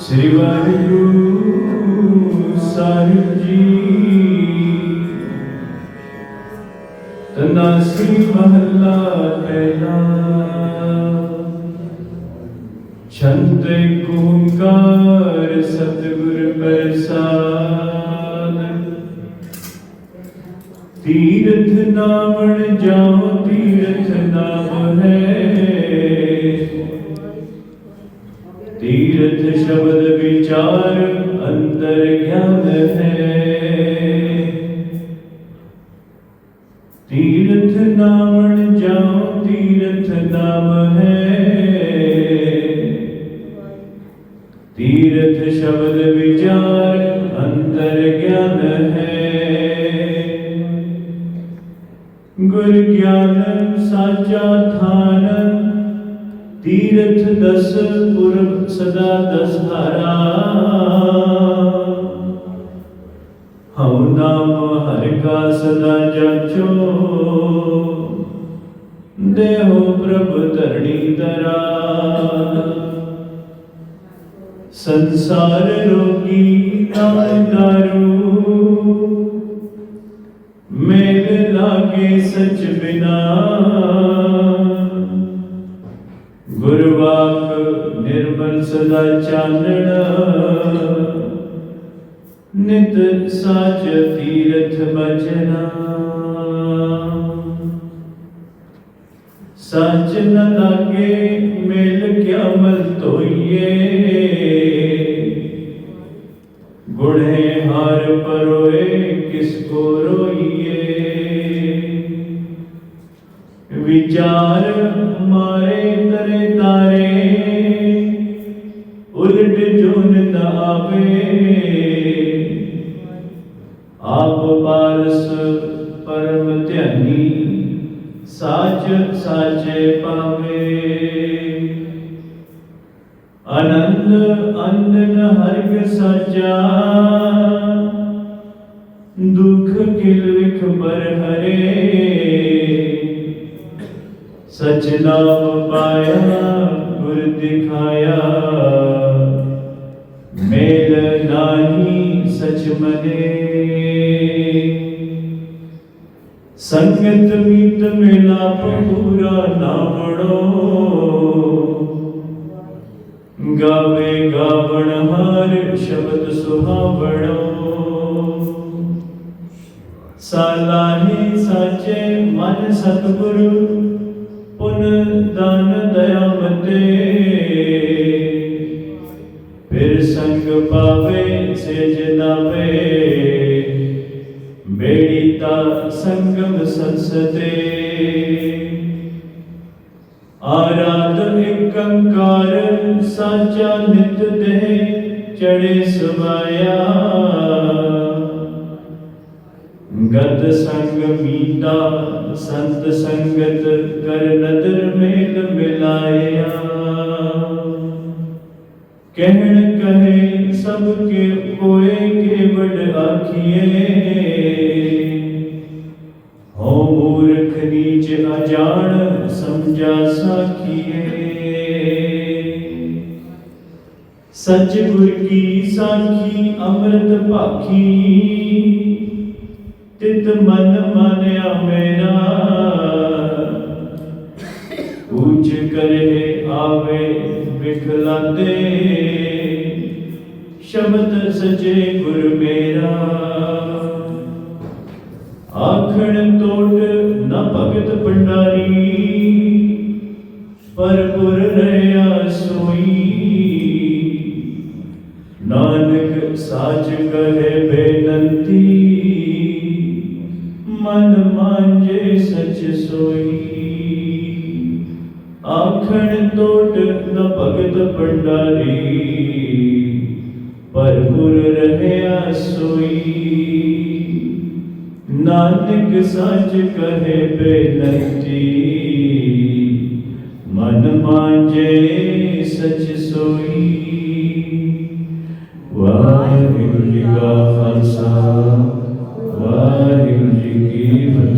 ਸ੍ਰੀ ਵਾਹਿਗੁਰੂ ਸਾਹਿਬ ਜੀ। ਤਨਾਸੀ ਮਹੱਲਾ ਪਹਿਲਾ। ਛੰਦ ਓੰਕਾਰ, ਸਤਿਗੁਰ ਪ੍ਰਸਾਦ। ਤੀਰਥ ਨਾਵਣ ਜਾਉ ਤੀਰਥ ਤੀਰਥ ਨਾਮਣ ਜਾਉ ਤੀਰਥ ਨਾਮ ਹੈ ਤੀਰਥ ਸ਼ਬਦ ਵਿਚਾਰ ਅੰਤਰ ਗਿਆਨ ਹੈ ਗੁਰ ਗਿਆਨ ਸਾਚਾ ਥਾਨ ਤੀਰਥ ਦਸ ਪੁਰਬ ਸਦਾ ਦਸ ਕਾ ਸਦਾ ਜਾਚੋ। ਦੇਹੋ ਪ੍ਰਭ ਧਰਣੀ ਦਰਾ ਸੰਸਾਰ ਰੋਗੀ ਨਾਮ ਦਾਰੂ। ਮੇਲ ਲਾਗੇ ਸਚ ਬਿਨਾ। ਗੁਰਵਾਕ ਨਿਰਮਲ ਸਦਾ ਚਾਨਣਾ। ਨਿਤ ਸਾਚ ਤੀਰਥ ਬਚਨਾ ਸੱਚ ਨ ਲਾਗੇ ਮੇਲ ਕਿਆ ਮਲ ਤੋਈਏ ਗੁਣੇ ਹਾਰ ਪਰੋਏ ਕਿਸ ਕੋ ਰੋਈਏ ਵਿਚਾਰ ਮਾਰੇ ਤਰੇ ਤਾਰੇ ਉਲਟ ਜੁਨ ਨ ਪਰਮ ਧਿਆਨੀ ਸਾਚ ਸਾਚੇ ਪਾਵੇ ਆਨੰਦ ਅੰਦਨ ਹਰਿ ਸਾਚਾ। ਦੁਖ ਕਿਲ ਵਿਖ ਪਰ ਹਰੇ। ਸਚ ਨਾਮ ਪਾਇਆ, ਗੁਰ ਦਿਖਾਇਆ। ਮੇਲ ਨਾਹੀ ਸਚ ਮਨੇ। ਸੰਗਤ ਮੀਤ ਮਿਲਾਪ ਪੂਰਾ ਨਾਮੜੋ ਗਾਵੇ ਗਾਵਣ ਹਰ ਸ਼ਬਦ ਸੁਹਾਵਣੋ। ਸਾਲਾਹੀ ਸਾਚੇ ਮਨ ਸਤਿਗੁਰੂ, ਪੁਨ ਦਾਨ ਦਇਆ ਮਤੇ ਫਿਰ ਸੰਗ ਪਾਵੇ, ਸੇਜ ਨਾਵੇ। ਬੇੜੀ ਤਾ ਸੰਗਮ ਸੰਸਤੇ। ਆਰਾਧ ਇਕੰਕਾਰ ਸਾਚਾ ਨਿਤ ਦੇ ਚੜੇ ਸਵਾਇਆ ਗਤ ਸੰਗ ਮੀਤਾ ਸੰਤ ਸੰਗਤ ਕਰ ਨਦਰ ਮੇਲ ਮਿਲਾਇਆ। ਕਹਿਣ ਕਹੇ, ਸਭ ਕੇ ਕੋਏ ਕੇ ਵਡ ਆਖੀਏ। ਹੋ ਮੂਰਖ ਅਜਾਣ ਸਮਝਾ ਸਾਖੀਏ। ਸੱਚ ਗੁਰ ਕੀ ਸਾਖੀ ਅੰਮ੍ਰਿਤ ਭਾਖੀ, ਤਿਤ ਮਨ ਮਾਨਿਆ ਮੇਰਾ ਉੱਚ ਕਰੇ ਆਵੇ ਵਿਖਲਾਤੇ ਸ਼ਬਦ ਸਚੇ ਗੁਰ ਮੇਰਾ। ਆਖਣ ਟੋਟ ਨ ਭਗਤ ਭੰਡਾਰੀ ਪਰ ਰਿਆ ਸੋਈ। ਨਾਨਕ ਸਾਚ ਕਹੇ ਬੇਨੰਤੀ, ਮਨ ਮਾਂਜੇ ਸਚ ਸੋਈ। ਆਖਣ ਟੋਟ ਨ ਭਗਤ ਭੰਡਾਰੀ ਪਰ ਰਹਿਆ ਸੋਈ। ਨਾਨਕ ਸੱਚ ਕਹੇ ਬੇਲੰਟੀ ਮਨ ਮਾਂਜੇ ਸੱਚ ਸੋਈ। ਵਾਹਿਗੁਰੂ ਜੀ ਕਾ ਖਾਲਸਾ, ਵਾਹਿਗੁਰੂ ਜੀ ਕੀ ਫਤਿਹ।